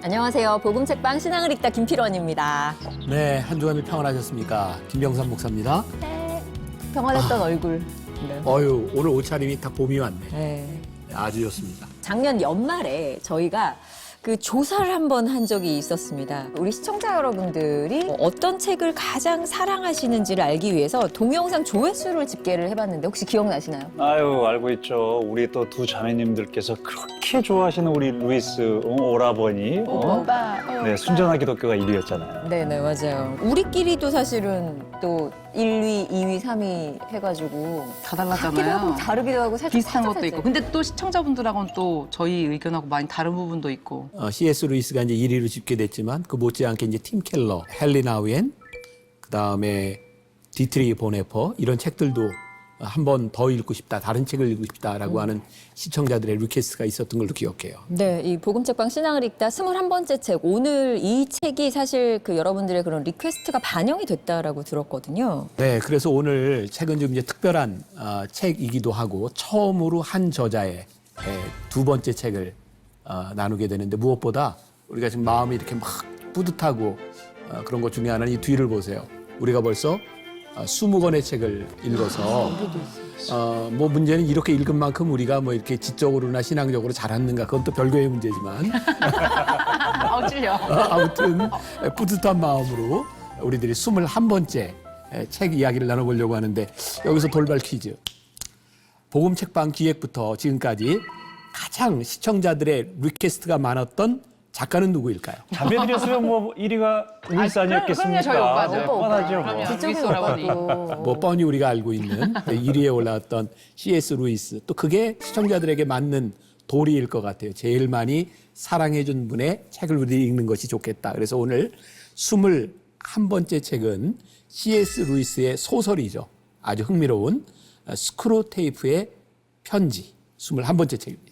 안녕하세요. 복음책방 신앙을 읽다 김필원입니다. 네, 한 주간을 평안하셨습니까? 김병삼 목사입니다. 평안했던 얼굴. 네. 어유 오늘 옷차림이 딱 봄이 왔네. 네. 아주 좋습니다. 작년 연말에 저희가 그 조사를 한 번 한 적이 있었습니다. 우리 시청자 여러분들이 어떤 책을 가장 사랑하시는지를 알기 위해서 동영상 조회수를 집계를 해봤는데 혹시 기억나시나요? 아유 알고 있죠. 우리 또 두 자매님들께서 그렇게 좋아하시는 우리 루이스 어, 오라버니. 어? 네, 순전한 기독교가 1위였잖아요. 네네 맞아요. 우리끼리도 사실은 또 1위, 2위, 3위 해가지고 다 같기도 하고 달랐잖아요. 다르기도 하고 살짝 비슷한 것도 있고. 근데 또 시청자분들하고는 또 저희 의견하고 많이 다른 부분도 있고. 어, C.S. 루이스가 이제 1위로 집계됐지만 그 못지않게 이제 팀 켈러, 헨리 나우엔, 그 다음에 디트리 보네퍼 이런 책들도 한 번 더 읽고 싶다, 다른 책을 읽고 싶다라고 하는 시청자들의 리퀘스트가 있었던 걸로 기억해요. 네, 이 복음책방 신앙을 읽다 21번째 책. 오늘 이 책이 사실 그 여러분들의 그런 리퀘스트가 반영이 됐다라고 들었거든요. 네, 그래서 오늘 책은 좀 이제 특별한 어, 책이기도 하고 처음으로 한 저자의 에, 두 번째 책을 어, 나누게 되는데 무엇보다 우리가 지금 마음이 이렇게 막 뿌듯하고 어, 그런 것 중에 하나는 이 뒤를 보세요. 우리가 벌써 어, 20권의 책을 읽어서 어, 뭐 문제는 이렇게 읽은 만큼 우리가 뭐 이렇게 지적으로나 신앙적으로 잘했는가 그건 또 별개의 문제지만 아, 찔려. 어, 아무튼 뿌듯한 마음으로 우리들이 21번째 책 이야기를 나눠보려고 하는데 여기서 돌발 퀴즈. 복음 책방 기획부터 지금까지 가장 시청자들의 리퀘스트가 많았던 작가는 누구일까요? 자매들이었으면 뭐 1위가 루이스 아니었겠습니까? 그럼요, 저희 오빠죠. 네, 뻔하죠. 뭐. 그럼요. 뒤쪽에 루이스 오라버니. 오빠도. 뭐 뻔히 우리가 알고 있는 1위에 올라왔던 C.S. 루이스 또 그게 시청자들에게 맞는 도리일 것 같아요. 제일 많이 사랑해준 분의 책을 우리들이 읽는 것이 좋겠다. 그래서 오늘 21번째 책은 C.S. 루이스의 소설이죠. 아주 흥미로운 스크루테이프의 편지 21번째 책입니다.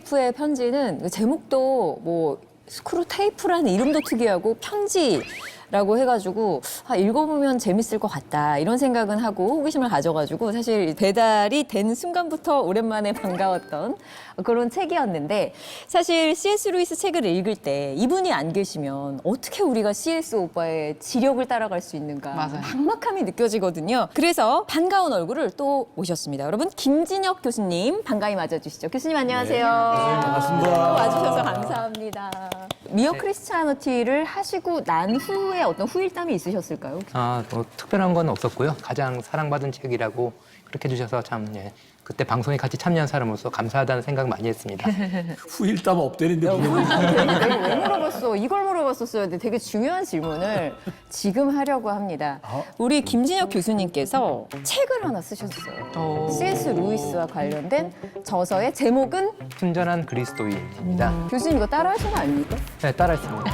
테이프의 편지는 그 제목도 뭐 스크루 테이프라는 이름도 특이하고 편지 라고 해가지고 아, 읽어보면 재밌을 것 같다 이런 생각은 하고 호기심을 가져가지고 사실 배달이 된 순간부터 오랜만에 반가웠던 그런 책이었는데 사실 C.S. 루이스 책을 읽을 때 이분이 안 계시면 어떻게 우리가 C.S. 오빠의 지력을 따라갈 수 있는가 맞아요. 막막함이 느껴지거든요. 그래서 반가운 얼굴을 또 모셨습니다. 여러분 김진혁 교수님 반가이 맞아주시죠. 교수님 안녕하세요. 교수님 반갑습니다. 와주셔서 감사합니다. 미어 크리스찬어티를 하시고 난 후에 어떤 후일담이 있으셨을까요? 아, 뭐 특별한 건 없었고요. 가장 사랑받은 책이라고 그렇게 해주셔서 참 예, 그때 방송에 같이 참여한 사람으로서 감사하다는 생각 많이 했습니다. 후일담 없대는데 내가 왜 물어봤어? 이걸 물어봤었어야 돼. 되게 중요한 질문을 지금 하려고 합니다. 우리 김진혁 교수님께서 책을 하나 쓰셨어요. 오. C.S. 루이스와 관련된 저서의 제목은 순전한 그리스도인입니다. 교수님 이거 따라 하신 거 아닙니까? 네, 따라했습니다.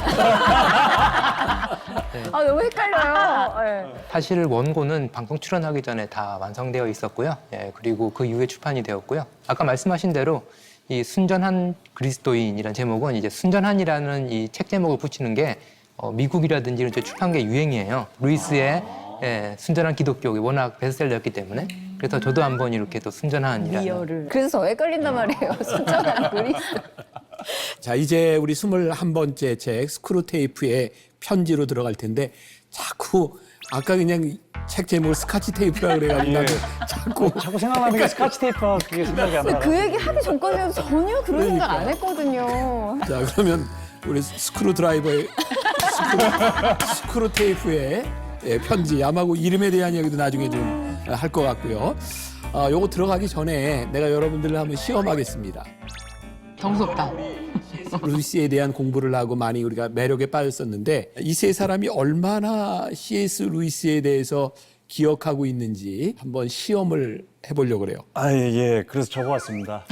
아 너무 헷갈려요. 네. 사실 원고는 방송 출연하기 전에 다 완성되어 있었고요. 예, 그리고 그 이후에 출판이 되었고요. 아까 말씀하신 대로 이 순전한 그리스도인이라는 제목은 이제 순전한이라는 이 책 제목을 붙이는 게 어, 미국이라든지 이런 쪽 출판계 유행이에요. 루이스의 예, 순전한 기독교 워낙 베스트셀러였기 때문에 그래서 저도 한번 이렇게 또 순전한이라는 리얼을. 그래서 더 헷갈린단 말이에요. 순전한 그리스. 자, 이제 우리 21번째 책 스크루테이프의 편지로 들어갈 텐데 자꾸 아까 그냥 책 제목을 스카치 테이프라고 그래가지고 나도 자꾸 자꾸 생각나는 게 스카치 테이프가 그게 생각이 안 근데 나요. 그 얘기 하기 전까지는 전혀 그런 생각 안 했거든요. 자 그러면 우리 스크루 드라이버의 스크루, 스크루 테이프의 예, 편지 아마고 이름에 대한 이야기도 나중에 좀 할 것 같고요. 아, 요거 들어가기 전에 내가 여러분들을 한번 시험하겠습니다. 더 무섭다. 루이스에 대한 공부를 하고 많이 우리가 매력에 빠졌었는데 이 세 사람이 얼마나 C.S. 루이스에 대해서 기억하고 있는지 한번 시험을 해보려고 그래요. 아, 예, 예. 그래서 적어왔습니다.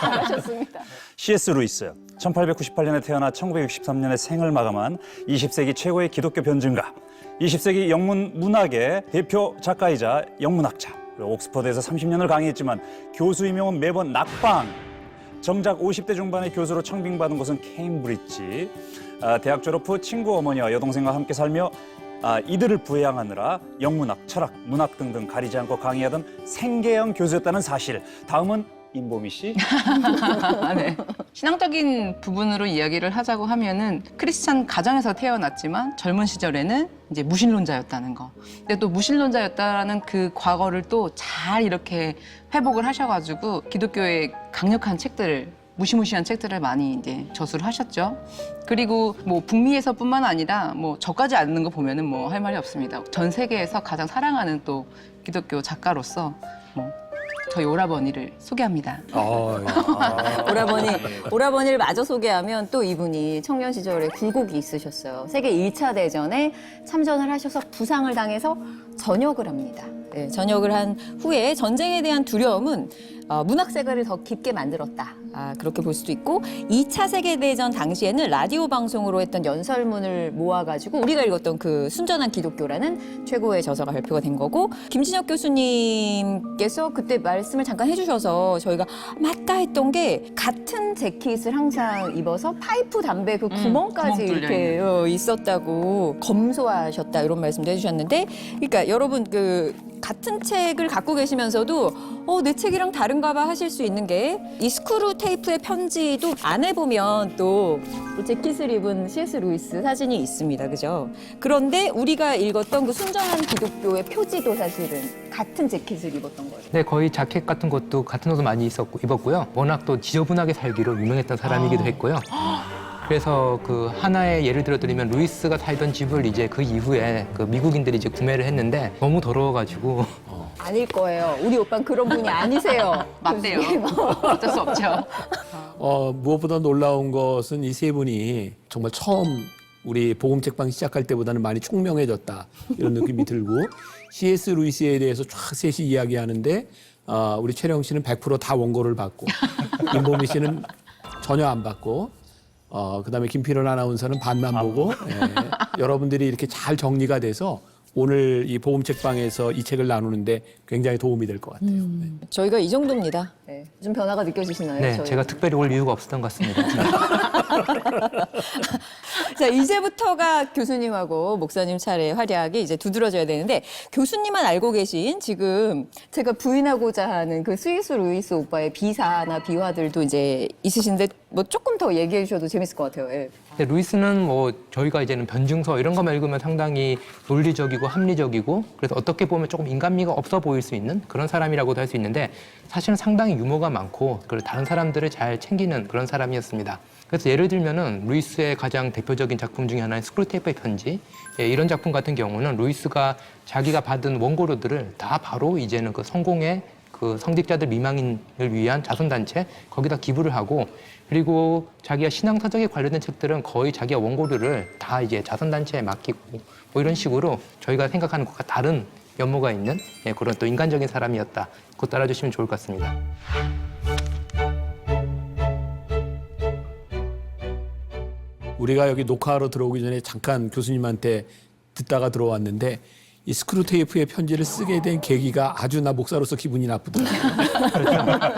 잘하셨습니다. C.S. 루이스. 1898년에 태어나 1963년에 생을 마감한 20세기 최고의 기독교 변증가, 20세기 영문 문학의 대표 작가이자 영문학자. 그리고 옥스퍼드에서 30년을 강의했지만 교수 임용은 매번 낙방. 정작 50대 중반의 교수로 청빙받은 곳은 케임브리지. 아, 대학 졸업 후 친구 어머니와 여동생과 함께 살며 아, 이들을 부양하느라 영문학, 철학, 문학 등등 가리지 않고 강의하던 생계형 교수였다는 사실. 다음은 임보미 씨. 아, 네. 신앙적인 부분으로 이야기를 하자고 하면은 크리스찬 가정에서 태어났지만 젊은 시절에는 이제 무신론자였다는 거. 근데 또 무신론자였다라는 그 과거를 또 잘 이렇게 회복을 하셔가지고 기독교의 강력한 책들을 무시무시한 책들을 많이 이제 저술을 하셨죠. 그리고 뭐 북미에서뿐만 아니라 뭐 저까지 아는 거 보면은 뭐 할 말이 없습니다. 전 세계에서 가장 사랑하는 또 기독교 작가로서 뭐 저희 오라버니를 소개합니다. 어, 오라버니, 오라버니를 마저 소개하면 또 이분이 청년 시절에 굴곡이 있으셨어요. 세계 1차 대전에 참전을 하셔서 부상을 당해서 전역을 합니다. 네, 전역을 한 후에 전쟁에 대한 두려움은 어, 문학 세계를 더 깊게 만들었다. 아, 그렇게 볼 수도 있고 2차 세계대전 당시에는 라디오 방송으로 했던 연설문을 모아가지고 우리가 읽었던 그 순전한 기독교라는 최고의 저서가 발표가 된 거고 김진혁 교수님께서 그때 말씀을 잠깐 해주셔서 저희가 맞다 했던 게 같은 재킷을 항상 입어서 파이프 담배 그 구멍까지 구멍 이렇게 있는. 어, 있었다고 검소하셨다 이런 말씀도 해주셨는데 그러니까 여러분 그 같은 책을 갖고 계시면서도 어, 내 책이랑 다른가 봐 하실 수 있는 게 이 스크루 테이프의 편지도 안에 보면 또 재킷을 입은 C.S. 루이스 사진이 있습니다. 그죠? 그런데 우리가 읽었던 그 순전한 기독교의 표지도 사실은 같은 재킷을 입었던 거죠. 네, 거의 자켓 같은 것도 같은 옷을 많이 있었고, 입었고요. 워낙 또 지저분하게 살기로 유명했던 사람이기도 했고요. 그래서 그 하나의 예를 들어 드리면 루이스가 살던 집을 이제 그 이후에 그 미국인들이 이제 구매를 했는데 너무 더러워가지고 아닐 거예요. 우리 오빠는 그런 분이 아니세요. 맞대요. 교수님. 어쩔 수 없죠. 어, 무엇보다 놀라운 것은 이 세 분이 정말 처음 우리 보험책방 시작할 때보다는 많이 총명해졌다 이런 느낌이 들고 C.S. 루이스에 대해서 쫙 셋이 이야기하는데 어, 우리 최령 씨는 100%다 원고를 받고 임보미 씨는 전혀 안 받고 어, 그다음에 김필원 아나운서는 반만 보고 예, 여러분들이 이렇게 잘 정리가 돼서 오늘 이 보험 책방에서 이 책을 나누는데 굉장히 도움이 될 것 같아요. 네. 저희가 이 정도입니다. 네. 좀 변화가 느껴지시나요? 네, 저희? 제가 특별히 올 이유가 없었던 것 같습니다. 자, 이제부터가 교수님하고 목사님 차례 활약이 이제 두드러져야 되는데 교수님만 알고 계신 지금 제가 부인하고자 하는 그 스위스 루이스 오빠의 비사나 비화들도 이제 있으신데 뭐 조금 더 얘기해 주셔도 재밌을 것 같아요. 예. 근데 루이스는 뭐 저희가 이제는 변증서 이런 것만 읽으면 상당히 논리적이고 합리적이고 그래서 어떻게 보면 조금 인간미가 없어 보일 수 있는 그런 사람이라고도 할 수 있는데 사실은 상당히 유머가 많고 그리고 다른 사람들을 잘 챙기는 그런 사람이었습니다. 그래서 예를 들면은 루이스의 가장 대표적인 작품 중에 하나인 스크루테이프의 편지 예, 이런 작품 같은 경우는 루이스가 자기가 받은 원고료들을 다 바로 이제는 그 성공의 그 성직자들 미망인을 위한 자선단체 거기다 기부를 하고 그리고 자기가 신앙사적에 관련된 책들은 거의 자기가 원고료를 다 이제 자선단체에 맡기고 뭐 이런 식으로 저희가 생각하는 것과 다른 면모가 있는 예, 그런 또 인간적인 사람이었다. 그거 따라주시면 좋을 것 같습니다. 우리가 여기 녹화하러 들어오기 전에 잠깐 교수님한테 듣다가 들어왔는데 이 스크루 테이프의 편지를 쓰게 된 계기가 아주 나 목사로서 기분이 나쁘더라고요.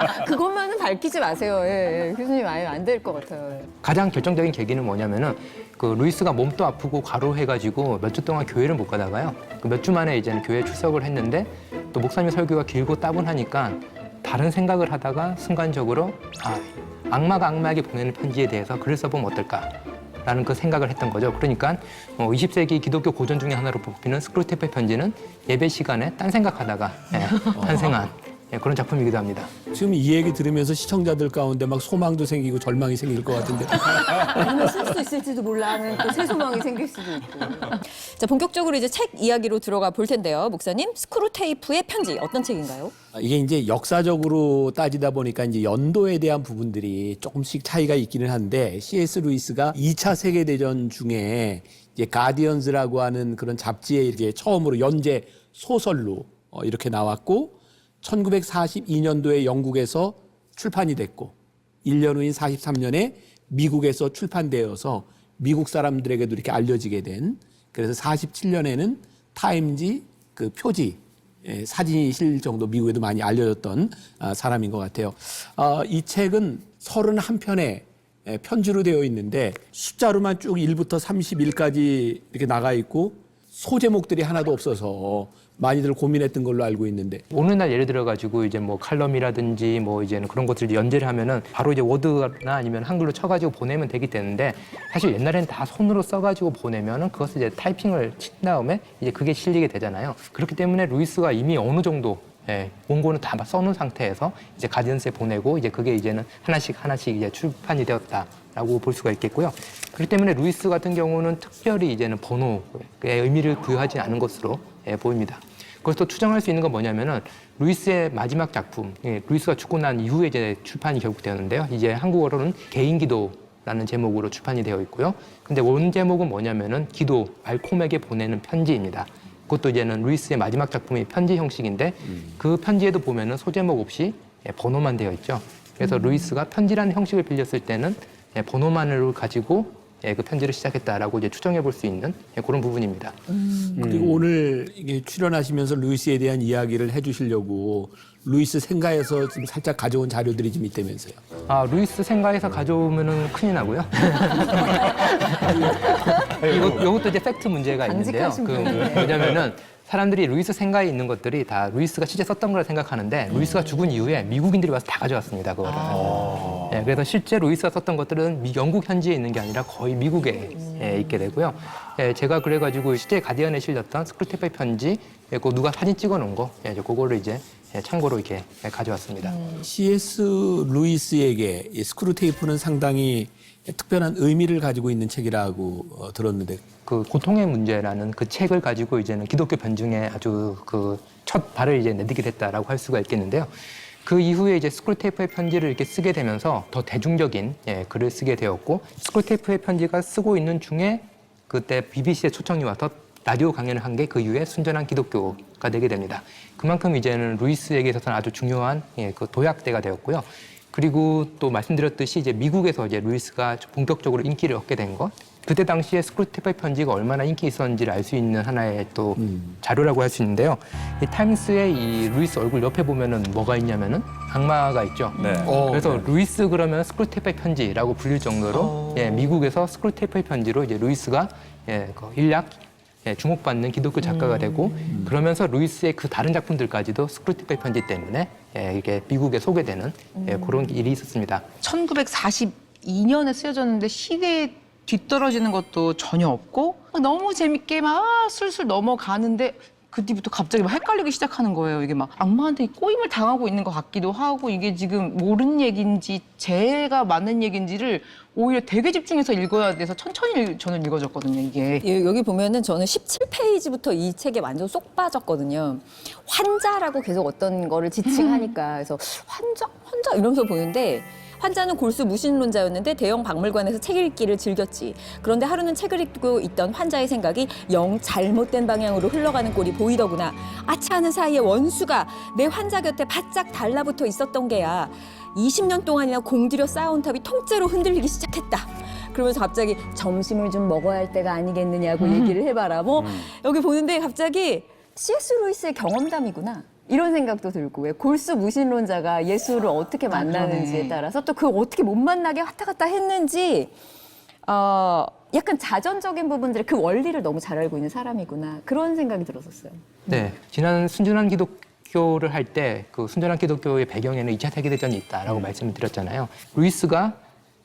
밝히지 마세요. 예, 예. 교수님 아예 안 될 것 같아요. 예. 가장 결정적인 계기는 뭐냐면은 그 루이스가 몸도 아프고 과로해가지고 몇 주 동안 교회를 못 가다가요. 그 몇 주 만에 이제는 교회 출석을 했는데 또 목사님 설교가 길고 따분하니까 다른 생각을 하다가 순간적으로 아 악마가 악마에게 보내는 편지에 대해서 글을 써보면 어떨까? 라는 그 생각을 했던 거죠. 그러니까 어, 20세기 기독교 고전 중에 하나로 뽑히는 스크루테페 편지는 예배 시간에 딴 생각하다가 예, 탄생한 예, 그런 작품이기도 합니다. 지금 이 얘기 들으면서 시청자들 가운데 막 소망도 생기고 절망이 생길 것 같은데 오늘 쓸수 있을지도 몰라 하는 또 새 소망이 생길 수도 있고. 자, 본격적으로 이제 책 이야기로 들어가 볼 텐데요. 목사님, 스크루 테이프의 편지 어떤 책인가요? 아, 이게 이제 역사적으로 따지다 보니까 이제 연도에 대한 부분들이 조금씩 차이가 있기는 한데 C.S. 루이스가 2차 세계 대전 중에 이제 가디언즈라고 하는 그런 잡지에 이렇게 처음으로 연재 소설로 어, 이렇게 나왔고 1942년도에 영국에서 출판이 됐고 1년 후인 43년에 미국에서 출판되어서 미국 사람들에게도 이렇게 알려지게 된 그래서 47년에는 타임지 그 표지 예, 사진이 실 정도 미국에도 많이 알려졌던 아, 사람인 것 같아요. 아, 이 책은 31편의 예, 편지로 되어 있는데 숫자로만 쭉 1부터 31까지 이렇게 나가 있고 소제목들이 하나도 없어서 많이들 고민했던 걸로 알고 있는데 오늘날 예를 들어 가지고 이제 뭐 칼럼이라든지 뭐 이제는 그런 것들을 연재를 하면은 바로 이제 워드나 아니면 한글로 쳐가지고 보내면 되기 때문에 사실 옛날에는 다 손으로 써가지고 보내면은 그것을 이제 타이핑을 친 다음에 이제 그게 실리게 되잖아요. 그렇기 때문에 루이스가 이미 어느 정도 예, 원고는 다 써놓은 상태에서 이제 가디언스에 보내고 이제 그게 이제는 하나씩 하나씩 이제 출판이 되었다라고 볼 수가 있겠고요. 그렇기 때문에 루이스 같은 경우는 특별히 이제는 번호에 의미를 부여하지 않은 것으로 예, 보입니다. 그래서 또 추정할 수 있는 건 뭐냐면은 루이스의 마지막 작품, 예, 루이스가 죽고 난 이후에 이제 출판이 결국 되었는데요. 이제 한국어로는 개인기도 라는 제목으로 출판이 되어 있고요. 근데 원 제목은 뭐냐면은 기도 말콤에게 보내는 편지입니다. 그것도 이제는 루이스의 마지막 작품이 편지 형식인데 그 편지에도 보면은 소제목 없이 예, 번호만 되어 있죠. 그래서 루이스가 편지라는 형식을 빌렸을 때는 예, 번호만을 가지고 예, 그 편지를 시작했다라고 이제 추정해 볼 수 있는 예, 그런 부분입니다. 그리고 오늘 이게 출연하시면서 루이스에 대한 이야기를 해주시려고 루이스 생가에서 지금 살짝 가져온 자료들이 좀 있다면서요. 아, 루이스 생가에서 가져오면은 큰일 나고요. 이거, 이것도 이제 팩트 문제가 있는데요. 그 분이네. 뭐냐면은 사람들이 루이스 생가에 있는 것들이 다 루이스가 실제 썼던 거라 생각하는데 루이스가 죽은 이후에 미국인들이 와서 다 가져왔습니다. 그거를. 예, 그래서 실제 루이스가 썼던 것들은 미, 영국 현지에 있는 게 아니라 거의 미국에 예, 있게 되고요. 예, 제가 그래가지고 실제 가디언에 실렸던 스크루테이프의 편지, 예, 그 누가 사진 찍어놓은 거, 예, 이제 그거를 이제 예, 참고로 이렇게 예, 가져왔습니다. C.S. 루이스에게 이 스크루 테이프는 상당히 특별한 의미를 가지고 있는 책이라고 어, 들었는데 그 고통의 문제라는 그 책을 가지고 이제는 기독교 변증에 아주 그 첫 발을 이제 내딛게 됐다라고 할 수가 있겠는데요. 그 이후에 이제 스크루테이프의 편지를 이렇게 쓰게 되면서 더 대중적인 예, 글을 쓰게 되었고 스크루테이프의 편지가 쓰고 있는 중에 그때 BBC에 초청이 와서 라디오 강연을 한 게 그 이후에 순전한 기독교가 되게 됩니다. 그만큼 이제는 루이스에게 있어서는 아주 중요한 예, 그 도약대가 되었고요. 그리고 또 말씀드렸듯이 이제 미국에서 이제 루이스가 본격적으로 인기를 얻게 된 것. 그때 당시에 스크루테이프의 편지가 얼마나 인기 있었는지를 알 수 있는 하나의 또 자료라고 할 수 있는데요. 이 타임스의 이 루이스 얼굴 옆에 보면은 뭐가 있냐면은 악마가 있죠. 네. 그래서 루이스 그러면 스크루테이프의 편지라고 불릴 정도로 예, 미국에서 스크루테이프의 편지로 이제 루이스가 예, 그 일약 예, 주목받는 기독교 작가가 되고 그러면서 루이스의 그 다른 작품들까지도 스크루테이프의 편지 때문에 예, 이게 미국에 소개되는 예, 그런 일이 있었습니다. 1942년에 쓰여졌는데 시대에 뒤떨어지는 것도 전혀 없고 너무 재밌게 막 술술 넘어가는데 그 뒤부터 갑자기 막 헷갈리기 시작하는 거예요. 이게 막 악마한테 꼬임을 당하고 있는 것 같기도 하고 이게 지금 옳은 얘기인지 제가 맞는 얘기인지를 오히려 되게 집중해서 읽어야 돼서 천천히 읽- 저는 읽어졌거든요. 이게 예, 여기 보면은 저는 17페이지부터 이 책에 완전 쏙 빠졌거든요. 환자라고 계속 어떤 거를 지칭하니까 그래서 환자, 환자 이러면서 보는데 환자는 골수 무신론자였는데 대형 박물관에서 책 읽기를 즐겼지. 그런데 하루는 책을 읽고 있던 환자의 생각이 영 잘못된 방향으로 흘러가는 꼴이 보이더구나. 아차하는 사이에 원수가 내 환자 곁에 바짝 달라붙어 있었던 게야. 20년 동안이나 공들여 쌓아온 탑이 통째로 흔들리기 시작했다. 그러면서 갑자기 점심을 좀 먹어야 할 때가 아니겠느냐고 얘기를 해봐라. 뭐 여기 보는데 갑자기 C.S. 루이스의 경험담이구나. 이런 생각도 들고 왜 골수 무신론자가 예수를 어떻게 만나는지에 그러네. 따라서 또 그걸 어떻게 못 만나게 왔다 갔다 했는지 어, 약간 자전적인 부분들의 그 원리를 너무 잘 알고 있는 사람이구나 그런 생각이 들었었어요. 네, 지난 순전한 기독교를 할 때 그 순전한 기독교의 배경에는 2차 세계대전이 있다라고 말씀을 드렸잖아요. 루이스가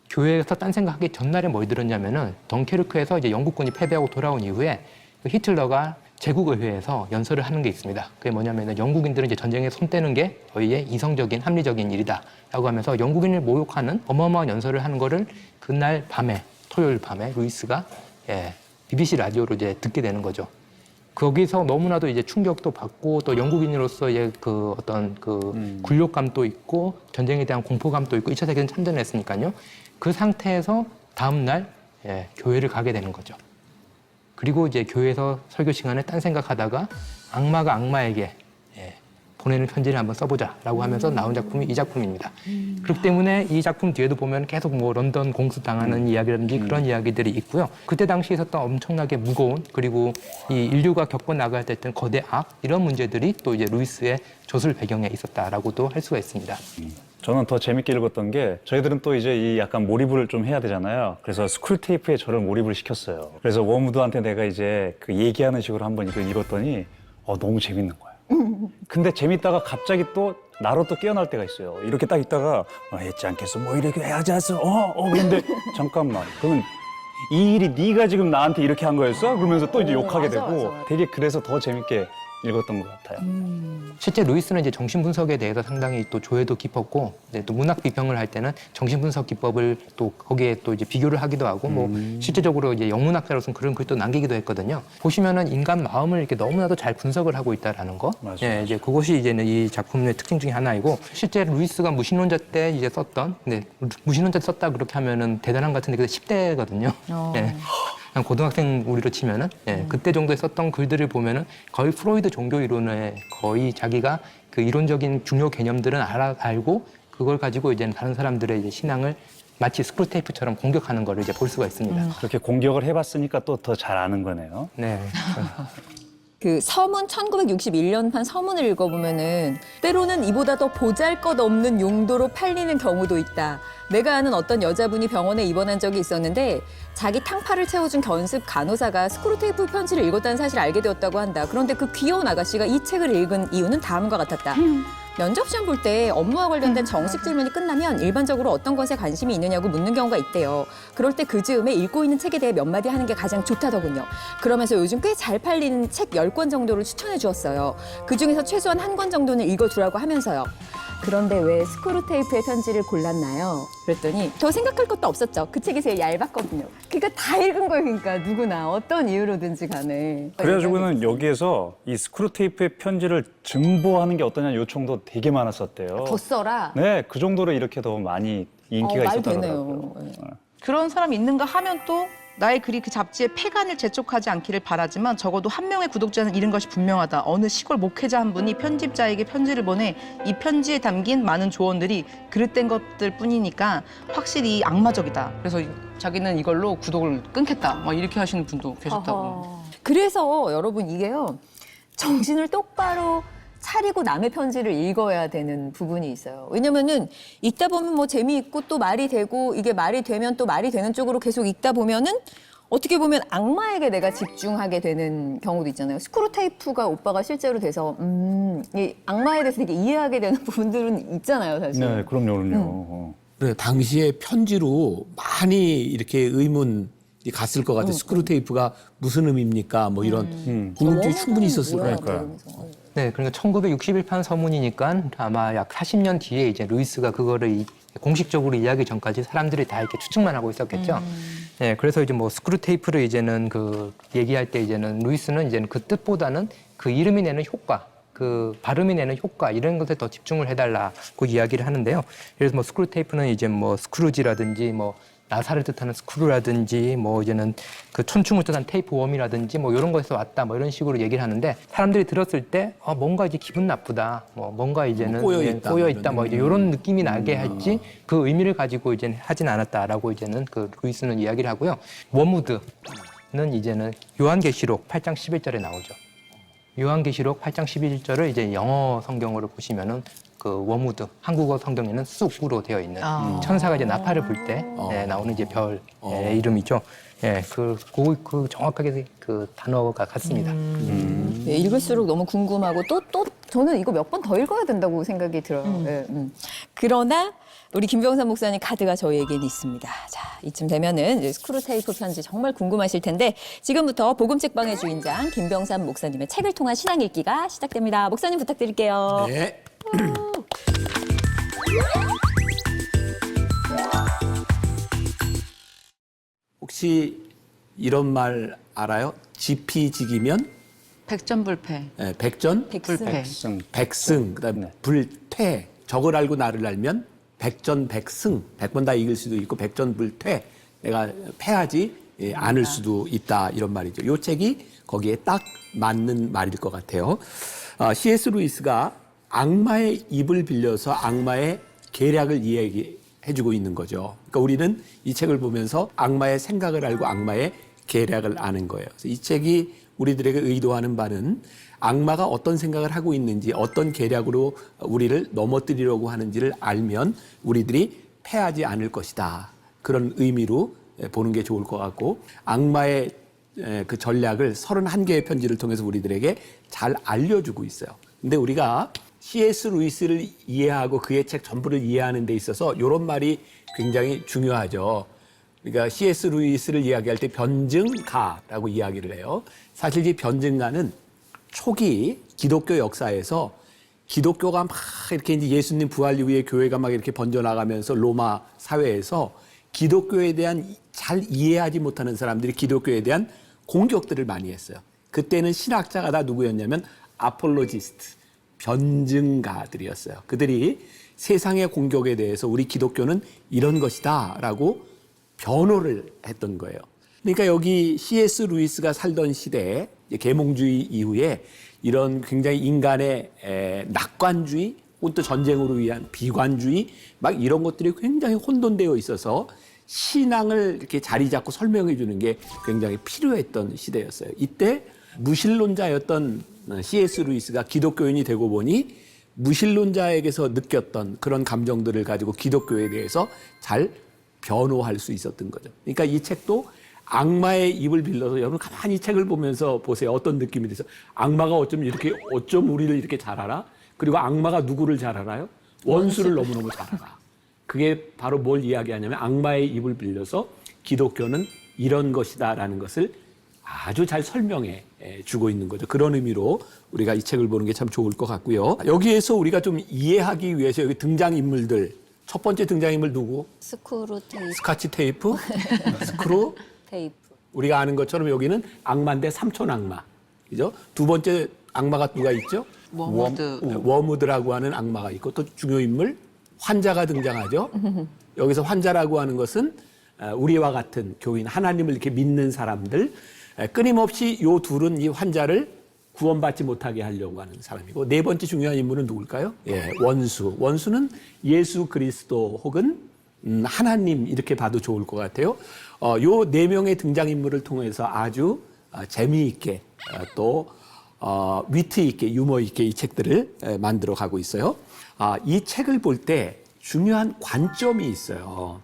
교회에서 딴 생각하기 전날에 뭘 들었냐면은 덩케르크에서 이제 영국군이 패배하고 돌아온 이후에 그 히틀러가 제국의회에서 연설을 하는 게 있습니다. 그게 뭐냐면은 영국인들은 이제 전쟁에 손 떼는 게 저희의 이성적인 합리적인 일이다라고 하면서 영국인을 모욕하는 어마어마한 연설을 하는 거를 그날 밤에 토요일 밤에 루이스가 예, BBC 라디오로 이제 듣게 되는 거죠. 거기서 너무나도 이제 충격도 받고 또 영국인으로서의 그 어떤 그 굴욕감도 있고 전쟁에 대한 공포감도 있고 2차 세계대전 참전했으니까요. 그 상태에서 다음 날 예, 교회를 가게 되는 거죠. 그리고 이제 교회에서 설교 시간에 딴 생각하다가 악마가 악마에게 예, 보내는 편지를 한번 써보자라고 하면서 나온 작품이 이 작품입니다. 그렇기 때문에 이 작품 뒤에도 보면 계속 뭐 런던 공수 당하는 이야기라든지 그런 이야기들이 있고요. 그때 당시에 있었던 엄청나게 무거운 그리고 이 인류가 겪어 나가야 됐던 거대 악 이런 문제들이 또 이제 루이스의 저술 배경에 있었다라고도 할 수가 있습니다. 저는 더 재밌게 읽었던 게 저희들은 또 이제 이 약간 몰입을 좀 해야 되잖아요. 그래서 스쿨 테이프에 저를 몰입을 시켰어요. 그래서 워무드한테 내가 이제 그 얘기하는 식으로 한번 이걸 읽었더니 어, 너무 재밌는 거야. 근데 재밌다가 갑자기 또 나로 또 깨어날 때가 있어요. 이렇게 딱 있다가 어, 했지 않겠어? 뭐 이렇게 해야지 않았어? 어, 어, 그런데 잠깐만. 그러면 이 일이 네가 지금 나한테 이렇게 한 거였어? 그러면서 또 이제 어, 욕하게 맞아, 되고 맞아, 맞아. 되게 그래서 더 재밌게 읽었던 것 같아요. 실제 루이스는 이제 정신 분석에 대해서 상당히 또 조예도 깊었고 이제 또 문학 비평을 할 때는 정신 분석 기법을 또 거기에 또 이제 비교를 하기도 하고 뭐 실제적으로 이제 영문학자로서는 그런 글도 남기기도 했거든요. 보시면은 인간 마음을 이렇게 너무나도 잘 분석을 하고 있다라는 거. 맞아요. 예, 이제 그것이 이제는 이 작품의 특징 중에 하나이고 실제 루이스가 무신론자 때 이제 썼던 근데 무신론자 때 썼다 그렇게 하면은 대단한 것 같은데 그때 10대거든요. 어. 예. 한 고등학생 우리로 치면은 예, 그때 정도에 썼던 글들을 보면은 거의 프로이드 종교 이론에 거의 자기가 그 이론적인 중요 개념들은 알아, 알고 그걸 가지고 이제 다른 사람들의 이제 신앙을 마치 스크루테이프처럼 공격하는 거를 이제 볼 수가 있습니다. 그렇게 공격을 해봤으니까 또 더 잘 아는 거네요. 네. 그 서문 1961년판 서문을 읽어보면은 때로는 이보다 더 보잘것없는 용도로 팔리는 경우도 있다. 내가 아는 어떤 여자분이 병원에 입원한 적이 있었는데 자기 탕파를 채워준 견습 간호사가 스크루테이프 편지를 읽었다는 사실을 알게 되었다고 한다. 그런데 그 귀여운 아가씨가 이 책을 읽은 이유는 다음과 같았다. 면접 시험 볼 때 업무와 관련된 정식 질문이 끝나면 일반적으로 어떤 것에 관심이 있느냐고 묻는 경우가 있대요. 그럴 때 그 즈음에 읽고 있는 책에 대해 몇 마디 하는 게 가장 좋다더군요. 그러면서 요즘 꽤 잘 팔리는 책 10권 정도를 추천해 주었어요. 그 중에서 최소한 한 권 정도는 읽어주라고 하면서요. 그런데 왜 스크루 테이프의 편지를 골랐나요? 그랬더니 저 생각할 것도 없었죠. 그 책이 제일 얇았거든요. 그러니까 다 읽은 거예요. 그러니까 누구나 어떤 이유로든지 간에. 그래가지고는 여기에서 이 스크루 테이프의 편지를 증보하는 게 어떠냐 요청도 되게 많았었대요. 더 써라. 네, 그 정도로 이렇게 더 많이 인기가 어, 말 있었다고 되네요. 하더라고요. 네. 그런 사람이 있는가 하면 또 나의 글이 그 잡지에 폐간을 재촉하지 않기를 바라지만 적어도 한 명의 구독자는 잃은 것이 분명하다. 어느 시골 목회자 한 분이 편집자에게 편지를 보내 이 편지에 담긴 많은 조언들이 그릇된 것들 뿐이니까 확실히 악마적이다. 그래서 자기는 이걸로 구독을 끊겠다. 막 이렇게 하시는 분도 계셨다고. 어허. 그래서 여러분 이게요 정신을 똑바로 차리고 남의 편지를 읽어야 되는 부분이 있어요. 왜냐면은 읽다 보면 뭐 재미있고 또 말이 되고 이게 말이 되면 또 말이 되는 쪽으로 계속 읽다 보면은 어떻게 보면 악마에게 내가 집중하게 되는 경우도 있잖아요. 스크루테이프가 오빠가 실제로 돼서 음, 이 악마에 대해서 되게 이해하게 되는 부분들은 있잖아요, 사실. 네, 그럼요, 그럼요. 음. 어. 그래 당시에 편지로 많이 이렇게 의문이 갔을 것 같아 요. 스크루 테이프가 무슨 의미입니까? 뭐 이런 음. 궁금증이 충분히 있었을 거예요. 그러니까요. 네, 그러니까 1961판 서문이니까 아마 약 40년 뒤에 이제 루이스가 그거를 이- 공식적으로 이야기 전까지 사람들이 다 이렇게 추측만 하고 있었겠죠. 네, 그래서 이제 뭐 스크루 테이프를 이제는 그 얘기할 때 이제는 루이스는 이제는 그 뜻보다는 그 이름이 내는 효과, 그 발음이 내는 효과 이런 것에 더 집중을 해달라고 이야기를 하는데요. 그래서 뭐 스크루 테이프는 이제 뭐 스크루지라든지 뭐 나사를 뜻하는 스크루라든지 뭐 이제는 그 촌충을 뜻한 테이프 웜이라든지 뭐 이런 거에서 왔다 뭐 이런 식으로 얘기를 하는데 사람들이 들었을 때 어, 뭔가 이제 기분 나쁘다. 뭐 뭔가 이제는 꼬여 예, 있다, 꼬여 이런 있다 뭐 이제 이런 느낌이 나게 할지 그 의미를 가지고 이제는 하진 않았다라고 이제는 그 루이스는 이야기를 하고요. 워무드는 이제는 요한계시록 8장 11절에 나오죠. 요한계시록 8장 11절을 이제 영어 성경으로 보시면은 그 워무드 한국어 성경에는 쑥으로 되어 있는 아. 천사가 이제 나팔을 불때 어. 나오는 이제 별의 어. 이름이죠. 예, 그, 그, 그 정확하게 그 단어가 같습니다. 예, 읽을수록 너무 궁금하고 또 또 저는 이거 몇 번 더 읽어야 된다고 생각이 들어요. 예, 음. 그러나 우리 김병삼 목사님 카드가 저희에게는 있습니다. 자, 이쯤 되면은 이제 스크루테이프 편지 정말 궁금하실 텐데 지금부터 복음책방의 주인장 김병삼 목사님의 책을 통한 신앙 읽기가 시작됩니다. 목사님 부탁드릴게요. 네. 혹시 이런 말 알아요? 지피지기면 백전불패. 예, 백전 백승. 불패. 백승. 백승 그다음 네. 불퇴 적을 알고 나를 알면 백전백승 백 번 다 이길 수도 있고 백전불퇴 내가 패하지 예, 않을 수도 있다 이런 말이죠. 요 책이 거기에 딱 맞는 말일 것 같아요. 어, C.S. 루이스가 악마의 입을 빌려서 악마의 계략을 이야기해 주고 있는 거죠. 그러니까 우리는 이 책을 보면서 악마의 생각을 알고 악마의 계략을 아는 거예요. 그래서 이 책이 우리들에게 의도하는 바는 악마가 어떤 생각을 하고 있는지 어떤 계략으로 우리를 넘어뜨리려고 하는지를 알면 우리들이 패하지 않을 것이다. 그런 의미로 보는 게 좋을 것 같고 악마의 에, 그 전략을 31개의 편지를 통해서 우리들에게 잘 알려주고 있어요. 근데 우리가 C.S. 루이스를 이해하고 그의 책 전부를 이해하는 데 있어서 이런 말이 굉장히 중요하죠. 그러니까 C.S. 루이스를 이야기할 때 변증가라고 이야기를 해요. 사실 이 변증가는 초기 기독교 역사에서 기독교가 막 이렇게 이제 예수님 부활 이후에 교회가 막 이렇게 번져나가면서 로마 사회에서 기독교에 대한 잘 이해하지 못하는 사람들이 기독교에 대한 공격들을 많이 했어요. 그때는 신학자가 다 누구였냐면 아폴로지스트, 변증가들이었어요. 그들이 세상의 공격에 대해서 우리 기독교는 이런 것이다 라고 변호를 했던 거예요. 그러니까 여기 C.S. 루이스가 살던 시대에 계몽주의 이후에 이런 굉장히 인간의 에, 낙관주의 혹은 또 전쟁으로 위한 비관주의 막 이런 것들이 굉장히 혼돈되어 있어서 신앙을 이렇게 자리 잡고 설명해 주는 게 굉장히 필요했던 시대였어요. 이때 무신론자였던 C.S. 루이스가 기독교인이 되고 보니 무신론자에게서 느꼈던 그런 감정들을 가지고 기독교에 대해서 잘 변호할 수 있었던 거죠. 그러니까 이 책도 악마의 입을 빌려서 여러분 가만히 이 책을 보면서 보세요. 어떤 느낌이 드세요? 악마가 어쩜 이렇게 어쩜 우리를 이렇게 잘 알아? 그리고 악마가 누구를 잘 알아요? 원수를 너무너무 잘 알아. 그게 바로 뭘 이야기하냐면 악마의 입을 빌려서 기독교는 이런 것이다라는 것을 아주 잘 설명해 주고 있는 거죠. 그런 의미로 우리가 이 책을 보는 게 참 좋을 것 같고요. 여기에서 우리가 좀 이해하기 위해서 여기 등장 인물들 첫 번째 등장 인물 누구? 스크루 테이프. 스카치 테이프, 스크루. 테이프. 우리가 아는 것처럼 여기는 악마인데 삼촌 악마. 그죠? 두 번째 악마가 누가 있죠? 워무드. 네, 워무드 라고 하는 악마가 있고 또 중요 인물 환자가 등장하죠. 여기서 환자라고 하는 것은 어, 우리와 같은 교인 하나님을 이렇게 믿는 사람들 에, 끊임없이 요 둘은 이 환자를 구원받지 못하게 하려고 하는 사람이고 네 번째 중요한 인물은 누굴까요? 예, 원수. 원수는 예수 그리스도 혹은 음, 하나님 이렇게 봐도 좋을 것 같아요. 어, 요네 명의 등장 인물을 통해서 아주 어, 재미있게 어, 또 어, 위트 있게 유머 있게 이 책들을 에, 만들어 가고 있어요. 아, 이 책을 볼 때 중요한 관점이 있어요.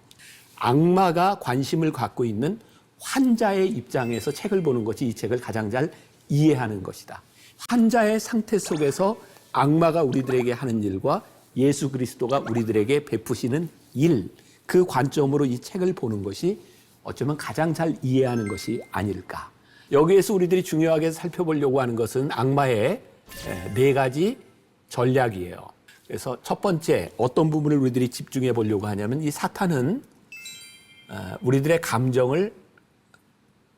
악마가 관심을 갖고 있는 환자의 입장에서 책을 보는 것이 이 책을 가장 잘 이해하는 것이다. 환자의 상태 속에서 악마가 우리들에게 하는 일과 예수 그리스도가 우리들에게 베푸시는 일, 그 관점으로 이 책을 보는 것이 어쩌면 가장 잘 이해하는 것이 아닐까. 여기에서 우리들이 중요하게 살펴보려고 하는 것은 악마의 에, 네 가지 전략이에요. 그래서 첫 번째 어떤 부분을 우리들이 집중해 보려고 하냐면 이 사탄은 어, 우리들의 감정을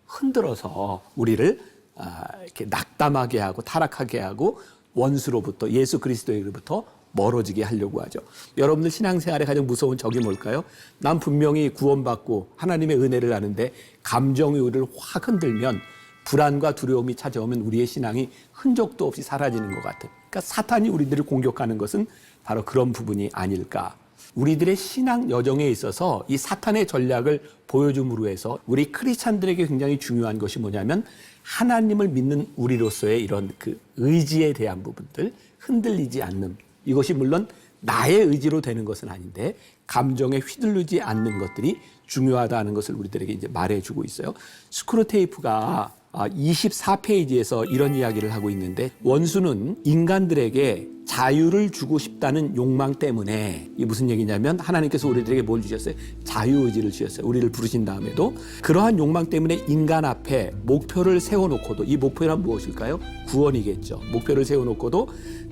흔들어서 우리를 아, 이렇게 낙담하게 하고 타락하게 하고 원수로부터 예수 그리스도에게로부터 멀어지게 하려고 하죠. 여러분들 신앙생활에 가장 무서운 적이 뭘까요? 난 분명히 구원받고 하나님의 은혜를 아는데 감정이 우리를 확 흔들면 불안과 두려움이 찾아오면 우리의 신앙이 흔적도 없이 사라지는 것 같아요. 그러니까 사탄이 우리들을 공격하는 것은 바로 그런 부분이 아닐까. 우리들의 신앙 여정에 있어서 이 사탄의 전략을 보여줌으로 해서 우리 크리스찬들에게 굉장히 중요한 것이 뭐냐면 하나님을 믿는 우리로서의 이런 그 의지에 대한 부분들 흔들리지 않는 이것이 물론 나의 의지로 되는 것은 아닌데 감정에 휘둘리지 않는 것들이 중요하다는 것을 우리들에게 이제 말해주고 있어요. 스크루테이프가 24페이지에서 이런 이야기를 하고 있는데 원수는 인간들에게 자유를 주고 싶다는 욕망 때문에 이 무슨 얘기냐면 하나님께서 우리들에게 뭘 주셨어요? 자유의지를 주셨어요. 우리를 부르신 다음에도 그러한 욕망 때문에 인간 앞에 목표를 세워놓고도 이 목표란 무엇일까요? 구원이겠죠. 목표를 세워놓고도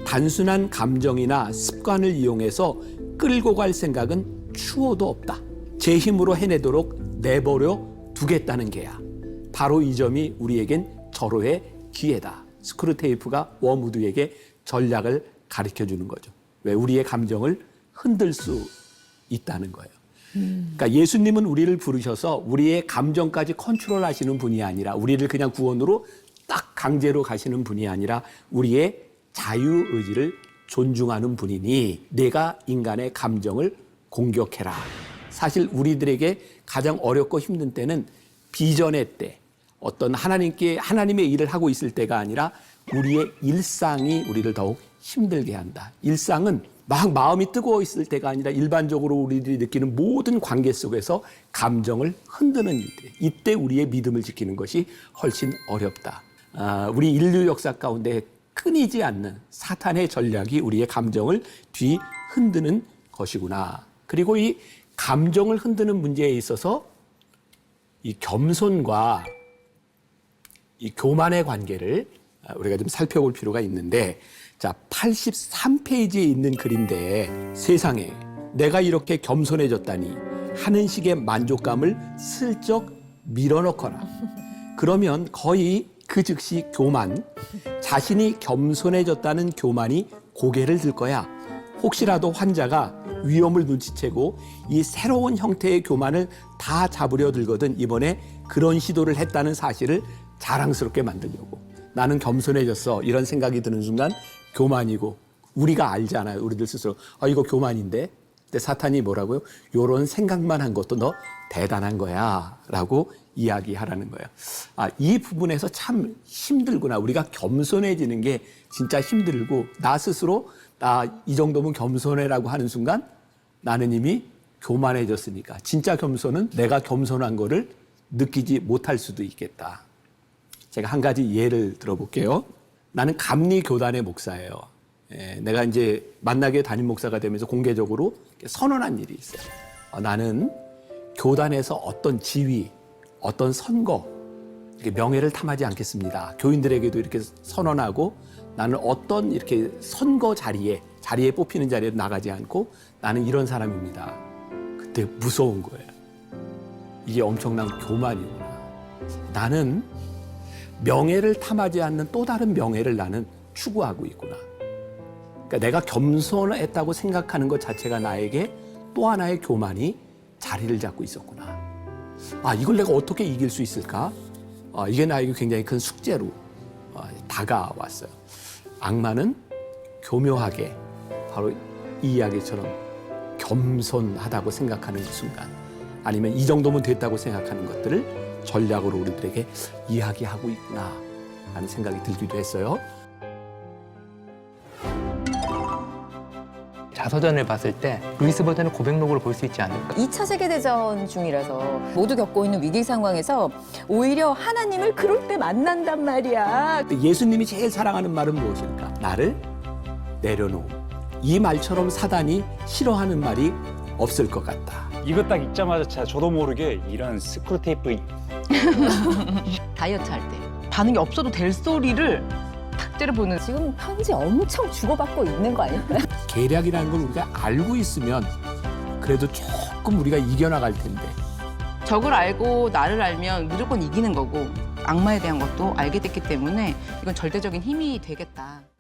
단순한 감정이나 습관을 이용해서 끌고 갈 생각은 추호도 없다. 제 힘으로 해내도록 내버려 두겠다는 게야. 바로 이 점이 우리에겐 절호의 기회다. 스크루테이프가 워무드에게 전략을 가르쳐 주는 거죠. 왜 우리의 감정을 흔들 수 있다는 거예요. 그러니까 예수님은 우리를 부르셔서 우리의 감정까지 컨트롤 하시는 분이 아니라 우리를 그냥 구원으로 딱 강제로 가시는 분이 아니라 우리의 자유 의지를 존중하는 분이니 내가 인간의 감정을 공격해라. 사실 우리들에게 가장 어렵고 힘든 때는 비전의 때, 어떤 하나님께 하나님의 일을 하고 있을 때가 아니라 우리의 일상이 우리를 더욱 힘들게 한다. 일상은 막 마음이 뜨거워 있을 때가 아니라 일반적으로 우리들이 느끼는 모든 관계 속에서 감정을 흔드는 일들. 이때 우리의 믿음을 지키는 것이 훨씬 어렵다. 아, 우리 인류 역사 가운데 끊이지 않는 사탄의 전략이 우리의 감정을 뒤 흔드는 것이구나. 그리고 이 감정을 흔드는 문제에 있어서 이 겸손과 이 교만의 관계를 아, 우리가 좀 살펴볼 필요가 있는데 자 83페이지에 있는 글인데 세상에 내가 이렇게 겸손해졌다니 하는 식의 만족감을 슬쩍 밀어넣거라. 그러면 거의 그 즉시 교만 자신이 겸손해졌다는 교만이 고개를 들 거야. 혹시라도 환자가 위험을 눈치채고 이 새로운 형태의 교만을 다 잡으려 들거든 이번에 그런 시도를 했다는 사실을 자랑스럽게 만들려고. 나는 겸손해졌어. 이런 생각이 드는 순간 교만이고 우리가 알잖아요 우리들 스스로. 아 이거 교만인데? 근데 사탄이 뭐라고요? 요런 생각만 한 것도 너 대단한 거야 라고 이야기하라는 거예요. 아 이 부분에서 참 힘들구나. 우리가 겸손해지는 게 진짜 힘들고 나 스스로 나 이 정도면 겸손해라고 하는 순간 나는 이미 교만해졌으니까. 진짜 겸손은 내가 겸손한 거를 느끼지 못할 수도 있겠다. 제가 한 가지 예를 들어볼게요. 나는 감리 교단의 목사예요. 예, 내가 이제 만나게 담임 목사가 되면서 공개적으로 선언한 일이 있어요. 어, 나는 교단에서 어떤 지위, 어떤 선거, 명예를 탐하지 않겠습니다. 교인들에게도 이렇게 선언하고 나는 어떤 이렇게 선거 자리에 자리에 뽑히는 자리에 나가지 않고 나는 이런 사람입니다. 그때 무서운 거예요. 이게 엄청난 교만이구나. 나는 명예를 탐하지 않는 또 다른 명예를 나는 추구하고 있구나. 그러니까 내가 겸손했다고 생각하는 것 자체가 나에게 또 하나의 교만이 자리를 잡고 있었구나. 아, 이걸 내가 어떻게 이길 수 있을까? 아, 이게 나에게 굉장히 큰 숙제로 아, 다가왔어요. 악마는 교묘하게 바로 이 이야기처럼 겸손하다고 생각하는 그 순간 아니면 이 정도면 됐다고 생각하는 것들을 전략으로 우리들에게 이야기하고 있구나 하는 생각이 들기도 했어요. 자서전을 봤을 때 루이스 버전의 고백록을 볼수 있지 않을까. 2차 세계대전 중이라서 모두 겪고 있는 위기 상황에서 오히려 하나님을 그럴 때 만난단 말이야. 예수님이 제일 사랑하는 말은 무엇일까? 나를 내려놓음. 이 말처럼 사단이 싫어하는 말이 없을 것 같다. 이거 딱 읽자마자 자, 저도 모르게 이런 스크루 테이프 다이어트 할 때 반응이 없어도 될 소리를 탁 때려보는 지금 편지 엄청 주고받고 있는 거 아니야? 계략이라는 걸 우리가 알고 있으면 그래도 조금 우리가 이겨나갈 텐데 적을 알고 나를 알면 무조건 이기는 거고 악마에 대한 것도 알게 됐기 때문에 이건 절대적인 힘이 되겠다.